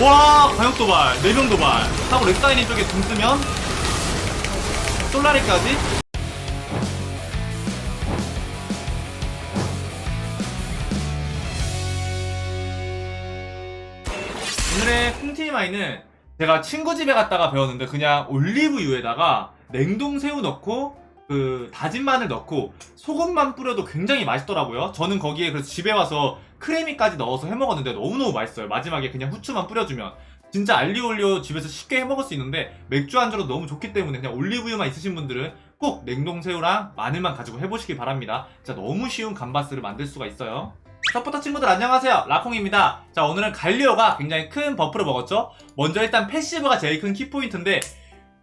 와 광역 도발 4명 도발 하고 렉사이니 쪽에 등 쓰면 솔라리까지 오늘의 콩티마이는 제가 친구 집에 갔다가 배웠는데 그냥 올리브유에다가 냉동 새우 넣고 그 다진 마늘 넣고 소금만 뿌려도 굉장히 맛있더라고요. 저는 거기에 그래서 집에 와서 크레미까지 넣어서 해 먹었는데 너무너무 맛있어요. 마지막에 그냥 후추만 뿌려주면 진짜 알리올리오 집에서 쉽게 해 먹을 수 있는데 맥주 안주로 너무 좋기 때문에 그냥 올리브유만 있으신 분들은 꼭 냉동 새우랑 마늘만 가지고 해보시기 바랍니다. 진짜 너무 쉬운 감바스를 만들 수가 있어요. 서포터 친구들 안녕하세요 라콩입니다 자 오늘은 갈리오가 굉장히 큰 버프를 먹었죠 먼저 일단 패시브가 제일 큰 키포인트인데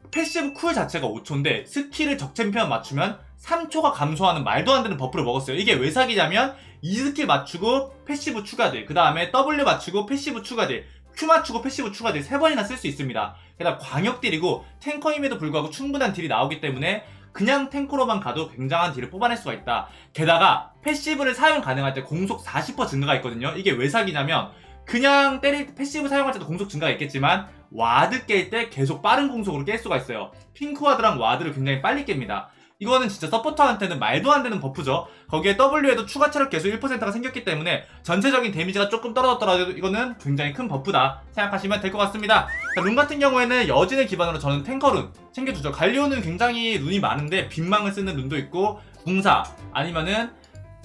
패시브 쿨 자체가 5초인데 스킬을 적 챔피언 맞추면 3초가 감소하는 말도 안 되는 버프를 먹었어요 이게 왜 사기냐면 이 스킬 맞추고 패시브 추가돼 그 다음에 W 맞추고 패시브 추가돼 Q 맞추고 패시브 추가돼 세 번이나 쓸 수 있습니다 게다가 광역 딜이고 탱커임에도 불구하고 충분한 딜이 나오기 때문에 그냥 탱커로만 가도 굉장한 딜을 뽑아낼 수가 있다. 게다가 패시브를 사용 가능할 때 공속 40% 증가가 있거든요. 이게 왜 사기냐면 그냥 때릴 패시브 사용할 때도 공속 증가가 있겠지만 와드 깰 때 계속 빠른 공속으로 깰 수가 있어요. 핑크 와드랑 와드를 굉장히 빨리 깹니다. 이거는 진짜 서포터한테는 말도 안 되는 버프죠. 거기에 W에도 추가 체력 계속 1%가 생겼기 때문에 전체적인 데미지가 조금 떨어졌더라도 이거는 굉장히 큰 버프다 생각하시면 될 것 같습니다. 자, 룬 같은 경우에는 여진을 기반으로 저는 탱커룬 챙겨주죠. 갈리오는 굉장히 룬이 많은데 빈망을 쓰는 룬도 있고 궁사 아니면은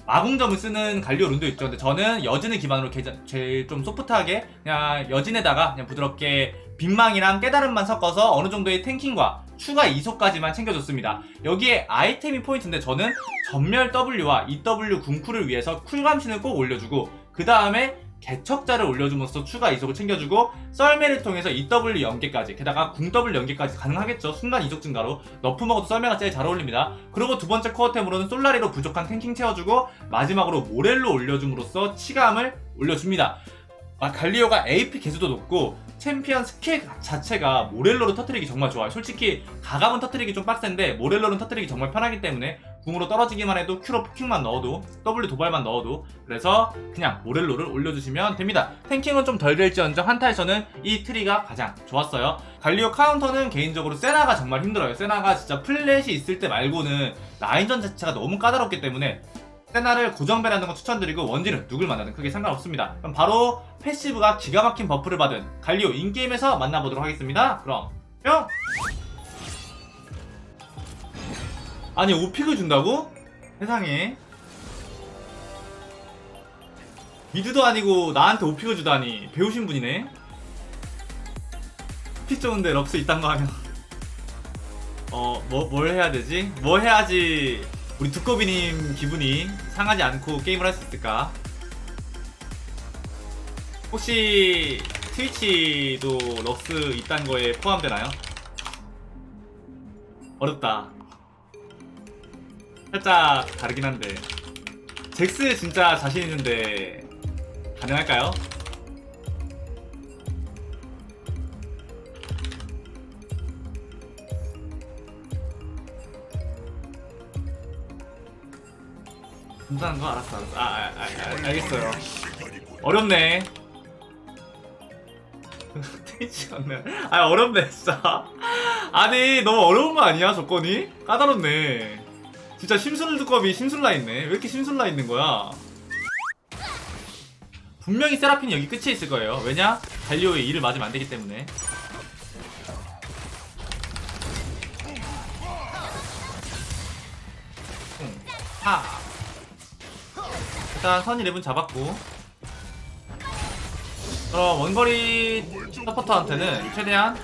마공점을 쓰는 갈리오 룬도 있죠. 근데 저는 여진을 기반으로 개- 제일 좀 소프트하게 그냥 여진에다가 그냥 부드럽게 빈망이랑 깨달음만 섞어서 어느 정도의 탱킹과 추가 이속까지만 챙겨줬습니다. 여기에 아이템이 포인트인데 저는 전멸 W와 EW 궁쿨을 위해서 쿨감신을 꼭 올려주고 그 다음에 개척자를 올려줌으로써 추가 이속을 챙겨주고 썰매를 통해서 EW 연계까지 게다가 궁 W 연계까지 가능하겠죠? 순간 이속 증가로. 너프 먹어도 썰매가 제일 잘 어울립니다. 그리고 두 번째 코어템으로는 솔라리로 부족한 탱킹 채워주고 마지막으로 모렐로 올려줌으로써 치감을 올려줍니다 아, 갈리오가 AP 개수도 높고 챔피언 스킬 자체가 모렐로로 터트리기 정말 좋아요. 솔직히 가감은 터트리기 좀 빡센데 모렐로는 터트리기 정말 편하기 때문에 궁으로 떨어지기만 해도 Q로 포킹만 넣어도 W 도발만 넣어도 그래서 그냥 모렐로를 올려주시면 됩니다. 탱킹은 좀 덜 될지언정 한타에서는 이 트리가 가장 좋았어요. 갈리오 카운터는 개인적으로 세나가 정말 힘들어요. 세나가 진짜 플랫이 있을 때 말고는 라인전 자체가 너무 까다롭기 때문에 세나를 고정배라는 거 추천드리고 원딜은 누굴 만나든 크게 상관없습니다. 그럼 바로 패시브가 기가 막힌 버프를 받은 갈리오 인게임에서 만나보도록 하겠습니다. 그럼 뿅! 아니 오픽을 준다고? 세상에 미드도 아니고 나한테 오픽을 주다니 배우신 분이네 픽 좋은데 럭스 이딴 거 하면 어, 뭐, 뭘 해야 되지? 뭐 해야지 우리 두꺼비님 기분이 상하지 않고 게임을 할 수 있을까? 혹시 트위치도 럭스 이딴 거에 포함되나요? 어렵다. 살짝 다르긴 한데. 잭스 진짜 자신 있는데 가능할까요? 괜찮은 거 알았어 알았어. 아, 아, 아, 아 알겠어요. 어렵네. 아 어렵네 진짜. 아니 너무 어려운 거 아니야 조건이? 까다롭네. 진짜 심술 두꺼비 심술라 있네. 왜 이렇게 심술라 있는 거야? 분명히 세라핀이 여기 끝에 있을 거예요. 왜냐? 갈리오의 일을 맞으면 안 되기 때문에. 응. 하 일단 선11 잡았고. 그럼 원거리 서포터한테는 최대한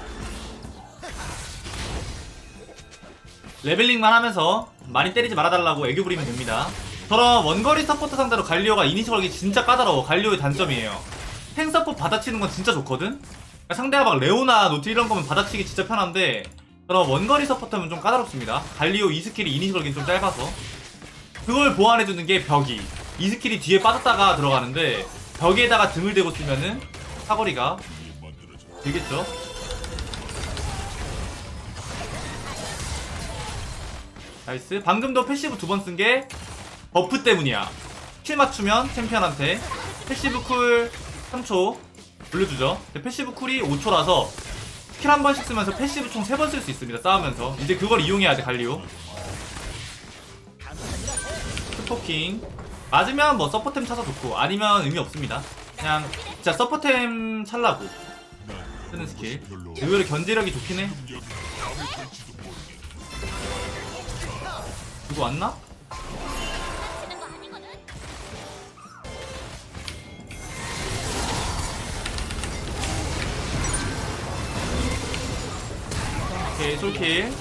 레벨링만 하면서 많이 때리지 말아달라고 애교 부리면 됩니다. 저런 원거리 서포터 상대로 갈리오가 이니시 걸기 진짜 까다로워. 갈리오의 단점이에요. 탱 서포 받아치는 건 진짜 좋거든? 그러니까 상대가 막 레오나 노트 이런 거면 받아치기 진짜 편한데 그런 원거리 서포터면 좀 까다롭습니다. 갈리오 이 스킬이 이니시 걸기는 좀 짧아서. 그걸 보완해주는 게 벽이 이 스킬이 뒤에 빠졌다가 들어가는데 벽에다가 등을 대고 쓰면은 사거리가 되겠죠 나이스 방금도 패시브 두 번 쓴 게 버프 때문이야 킬 맞추면 챔피언한테 패시브 쿨 3초 돌려주죠. 패시브 쿨이 5초라서 스킬 한 번씩 쓰면서 패시브 총 3번 쓸 수 있습니다. 싸우면서. 이제 그걸 이용해야 돼, 갈리오. 스포킹. 맞으면 뭐 서포템 차서 좋고, 아니면 의미 없습니다. 그냥 진짜 서포템 찰라고 쓰는 스킬. 의외로 견제력이 좋긴 해. 누구 왔나? 오케이, 솔킬.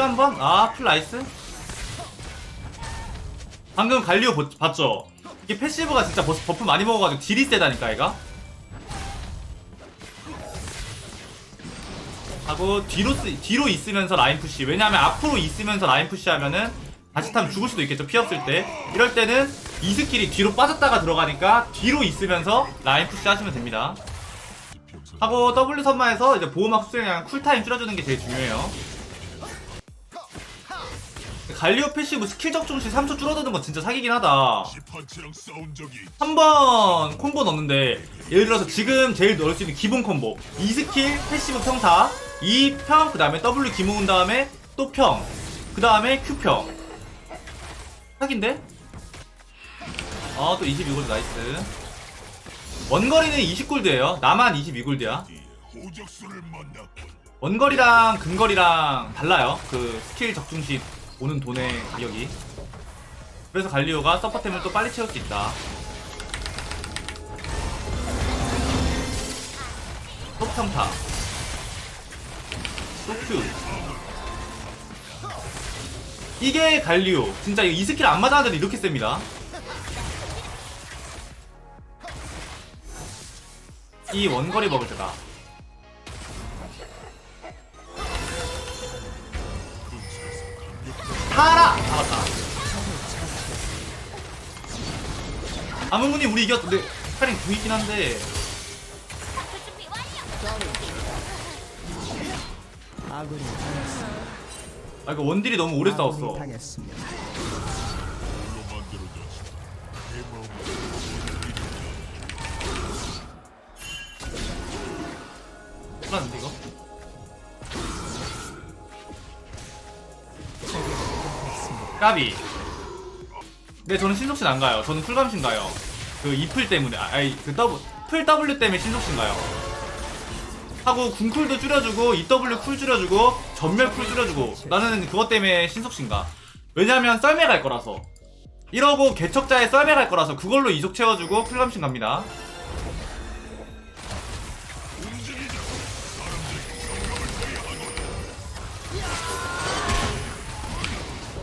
풀 한 번? 아, 풀 나이스. 방금 갈리오 보- 봤죠? 이게 패시브가 진짜 버, 버프 많이 먹어가지고 딜이 세다니까, 얘가. 하고, 뒤로, 쓰, 뒤로 있으면서 라인 푸시. 왜냐면 앞으로 있으면서 라인 푸시 하면은 다시 타면 죽을 수도 있겠죠, 피 없을 때. 이럴 때는 이 스킬이 뒤로 빠졌다가 들어가니까 뒤로 있으면서 라인 푸시 하시면 됩니다. 하고 W 선마에서 이제 보호막 수행량 쿨타임 줄여주는 게 제일 중요해요. 갈리오 패시브 스킬 적중 시 3초 줄어드는 건 진짜 사기긴 하다. 한 번 콤보 넣는데 예를 들어서 지금 제일 넣을 수 있는 기본 콤보. 이 스킬 패시브 평타 2평 그 다음에 W 기 모은 다음에 또 평. 그 다음에 Q평. 사기인데? 아 또 22골드 나이스. 원거리는 20골드예요. 나만 22골드야. 호적수를 만났군. 원거리랑 근거리랑 달라요. 그 스킬 적중 시 오는 돈의 가격이. 그래서 갈리오가 서퍼템을 또 빨리 채울 수 있다. 속평타. 속큐. 이게 갈리오. 진짜 이 스킬 안 맞았는데 이렇게 셉니다. 이 원거리 때다. 아무문이 우리 이겼는데 스파링 중이긴 한데 아군이 당했습니다. 아 이거 원딜이 너무 오래 아군이 싸웠어. 당했습니다. 내 마음을 불안한데 이거? 까비. 근데 저는 신속신 안 가요. 저는 풀감신 가요. 그 이풀 때문에 아, 아니 그 W 풀 W 때문에 신속신 가요. 하고 궁쿨도 줄여주고 EW 쿨 줄여주고 전멸 쿨 줄여주고 나는 그것 때문에 신속신 가. 왜냐면 썰매 갈 거라서. 이러고 개척자에 썰매 갈 거라서 그걸로 이속 채워주고 풀감신 갑니다.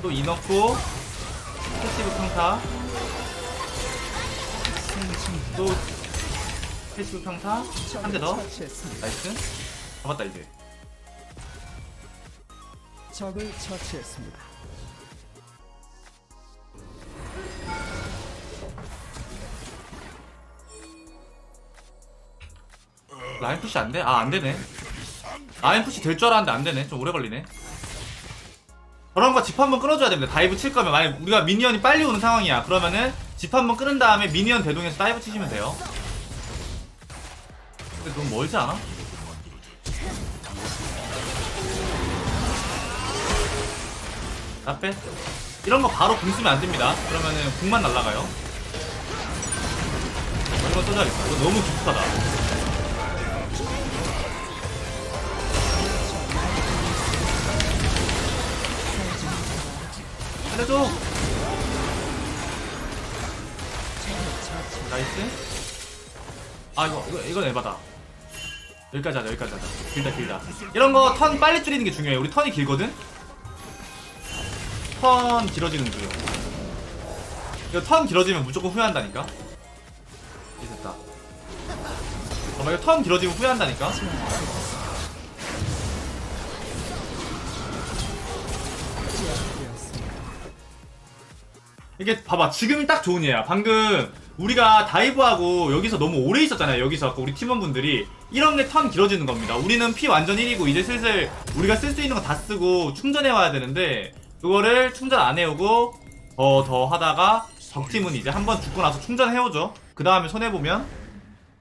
또 이 넣고 패시브 평타 또 패시브 평타 한 대 더. 나이스. 잡았다 이제. 적을 처치했습니다. 라인 푸시 안 돼? 아 안 되네. 라인 푸시 될 줄 알았는데 안 되네. 좀 오래 걸리네. 저런 거 집 한번 끊어줘야 됩니다. 다이브 칠 거면. 만약 우리가 미니언이 빨리 오는 상황이야. 그러면은 집 한번 끊은 다음에 미니언 대동해서 다이브 치시면 돼요. 근데 너무 멀지 않아? 나빼. 이런 거 바로 궁 쓰면 안 됩니다. 그러면은 궁만 날라가요. 이런 거 써줘야겠다 이거 너무 깊숙하다. 살려줘 나이스. 아 이거 이거 이건 에바다. 여기까지 하자 여기까지 하자. 길다 길다. 이런 거 턴 빨리 줄이는 게 중요해. 우리 턴이 길거든? 턴 길어지는 중. 이거 턴 길어지면 무조건 후회한다니까. 이제 됐다. 봐봐 이거 턴 길어지면 후회한다니까. 이게 봐봐 지금이 딱 좋은 예야. 방금 우리가 다이브하고 여기서 너무 오래 있었잖아요 여기서 아까 우리 팀원분들이 이런 게 턴 길어지는 겁니다. 우리는 피 완전 1이고 이제 슬슬 우리가 쓸 수 있는 거 다 쓰고 충전해 와야 되는데 그거를 충전 안 해오고 더 더 하다가 적팀은 이제 한 번 죽고 나서 충전해 오죠. 그 다음에 손해 보면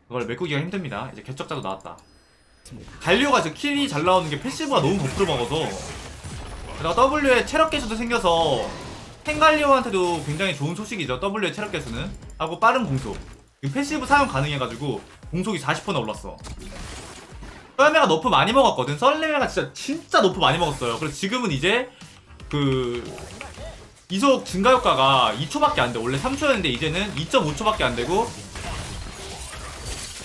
그걸 메꾸기가 힘듭니다. 이제 개척자도 나왔다. 갈리오가 지금 킬이 잘 나오는 게 패시브가 너무 버프를 먹어서 게다가 W에 체력 개수도 생겨서 탱갈리오한테도 굉장히 좋은 소식이죠. W의 체력 개수는 하고 빠른 공속. 지금 패시브 사용 가능해가지고 공속이 40%나 올랐어. 썰매가 너프 많이 먹었거든. 썰매가 진짜 진짜 너프 많이 먹었어요. 그래서 지금은 이제 그 이속 증가 효과가 2초밖에 안 돼. 원래 3초였는데 이제는 2.5초밖에 안 되고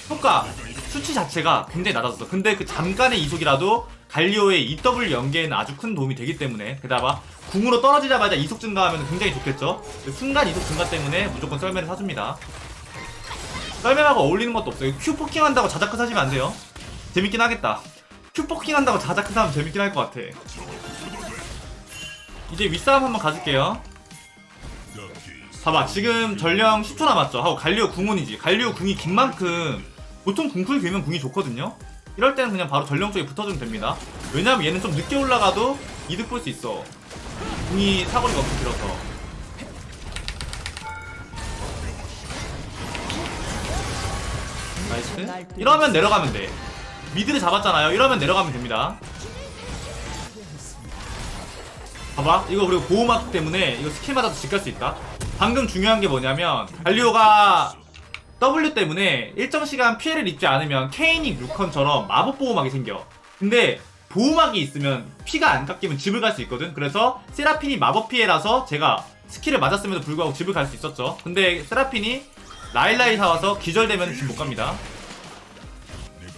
효과 수치 자체가 굉장히 낮았어. 근데 그 잠깐의 이속이라도 갈리오의 EW 연계에는 아주 큰 도움이 되기 때문에 게다가 궁으로 떨어지자마자 이속 증가하면 굉장히 좋겠죠. 그 순간 이속 증가 때문에 무조건 썰매를 사줍니다. 썰매하고 어울리는 것도 없어요. 큐 포킹 한다고 자자크 사시면 안 돼요. 재밌긴 하겠다. 큐 포킹 한다고 자자크 사면 재밌긴 할 것 같아. 이제 윗싸움 한번 가줄게요. 봐봐 지금 전령 10초 남았죠 하고 갈리오 궁원이지 갈리오 궁이 긴 만큼 보통 궁풀 길면 궁이 좋거든요. 이럴 때는 그냥 바로 전령 쪽에 붙어주면 됩니다. 왜냐면 얘는 좀 늦게 올라가도 이득 볼 수 있어. 궁이 사거리가 엄청 길어서. 나이스. 이러면 내려가면 돼. 미드를 잡았잖아요. 이러면 내려가면 됩니다. 봐봐. 이거 그리고 보호막 때문에 이거 스킬 맞아도 집갈수 있다. 방금 중요한 게 뭐냐면 갈리오가 W 때문에 일정 시간 피해를 입지 않으면 케이닉 루컨처럼 마법 보호막이 생겨. 근데 보호막이 있으면 피가 안 깎이면 집을 갈 수 있거든? 그래서 세라핀이 마법 피해라서 제가 스킬을 맞았음에도 불구하고 집을 갈 수 있었죠. 근데 세라핀이 라일라이 사와서 기절되면 집 못 갑니다.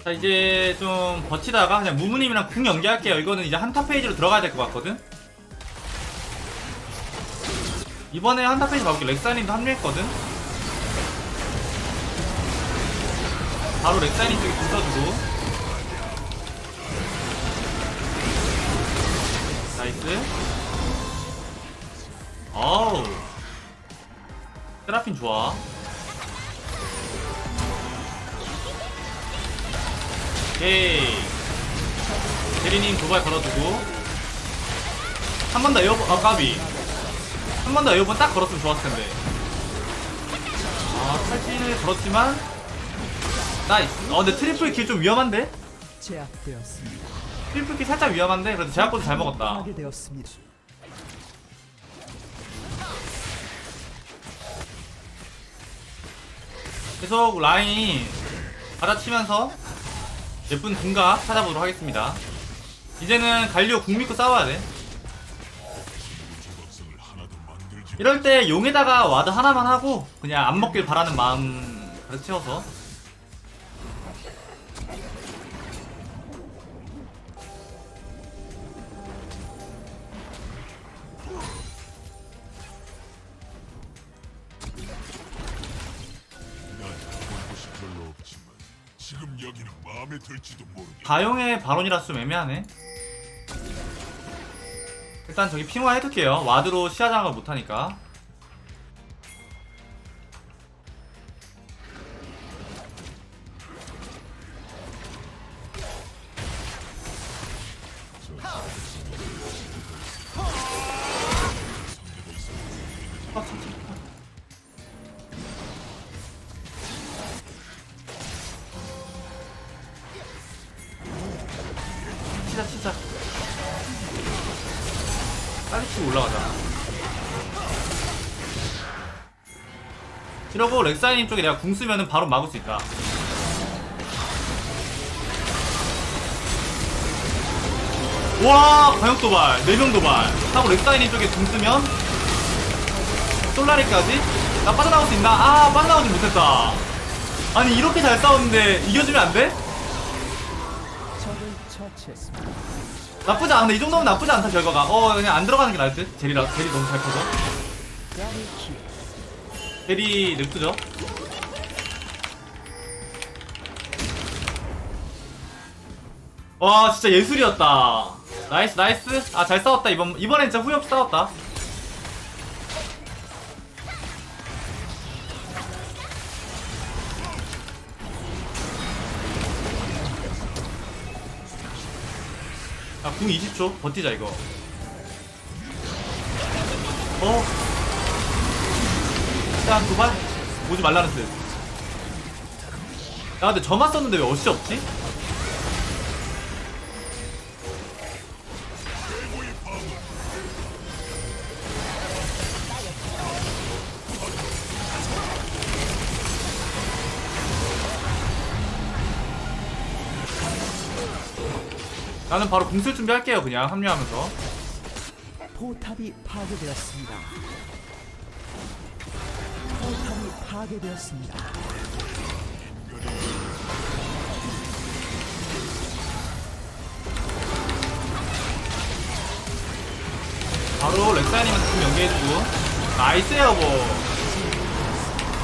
자 이제 좀 버티다가 그냥 무무님이랑 궁 연계할게요. 이거는 이제 한타 페이지로 들어가야 될 것 같거든? 이번에 한타 페이지 가볼게 렉사님도 합류했거든 바로 렉사님 쪽에 붙어주고. 나이스. 어우. 세라핀 좋아. 오케이. 대리님 도발 걸어주고. 한 번 더 에어본 아 까비. 한 번 더 에어본 딱 걸었으면 좋았을 텐데. 아 탈진을 걸었지만 나이스 어 근데 트리플 킬 좀 위험한데? 제압되었습니다. 트리플 킬 살짝 위험한데 그래도 제약권도 잘 먹었다 하게 되었습니다. 계속 라인 받아치면서 예쁜 궁각 찾아보도록 하겠습니다 이제는 갈리오 궁 믿고 싸워야 돼 이럴 때 용에다가 와드 하나만 하고 그냥 안 먹길 바라는 마음 가득 채워서 지금 여기는 마음에 들지도 모르겠 가용의 발언이라 좀 애매하네. 일단 저기 핑화 해둘게요. 와드로 시야 장악을 못하니까 치자 치자 빨리 치고 올라가자. 이러고 렉사이님 쪽에 내가 궁 쓰면은 바로 막을 수 있다. 와! 광역 도발. 4명 도발. 하고 렉사이님 쪽에 궁 쓰면 솔라리까지? 나 빠져나올 수 있나? 아 빠져나오지 못했다. 아니 이렇게 잘 싸웠는데 이겨주면 안 돼? 처치했습니다. 나쁘지 않은데 이 정도면 나쁘지 않다 결과가. 어 그냥 안 들어가는 게 나을 듯. 제리라 제리 너무 잘 커서. 제리 냅두죠. 와 진짜 예술이었다. 나이스 나이스. 아 잘 싸웠다 이번 이번엔 진짜 없이 싸웠다 궁 20초 버티자 이거. 어. 일단 도발 오지 말라는 뜻. 야 근데 저만 썼는데 왜 어시 없지? 나는 바로 궁쓸 준비할게요. 그냥 합류하면서. 포탑이 파괴되었습니다. 포탑이 파괴되었습니다. 바로 렉사님한테 궁 연계해주고. 나이스 여보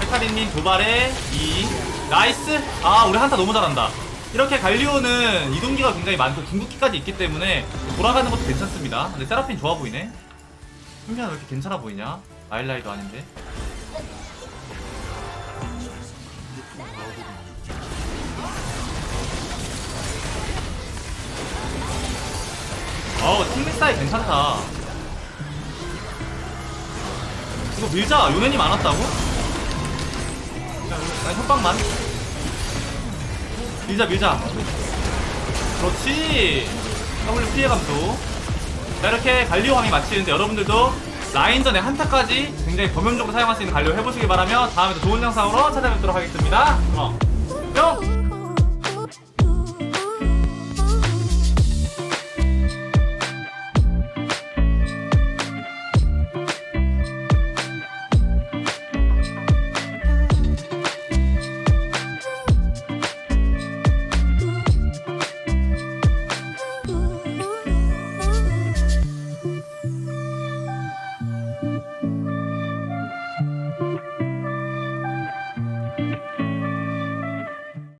헤카리님 도발에 2 나이스. 아 우리 한타 너무 잘한다 이렇게 갈리오는 이동기가 굉장히 많고 궁극기까지 있기 때문에 돌아가는 것도 괜찮습니다. 근데 세라핀 좋아 보이네. 승민아 왜 이렇게 괜찮아 보이냐? 아일라이도 아닌데? 어우 팀믹사이 괜찮다. 이거 밀자. 요네님 안 왔다고? 난 협박만 밀자 밀자 그렇지 W 피해 감소 자 이렇게 갈리오 왕이 마치는데 여러분들도 라인전에 한타까지 굉장히 범용적으로 사용할 수 있는 갈리오 해보시기 바라며 다음에 또 좋은 영상으로 찾아뵙도록 하겠습니다 어. 뿅!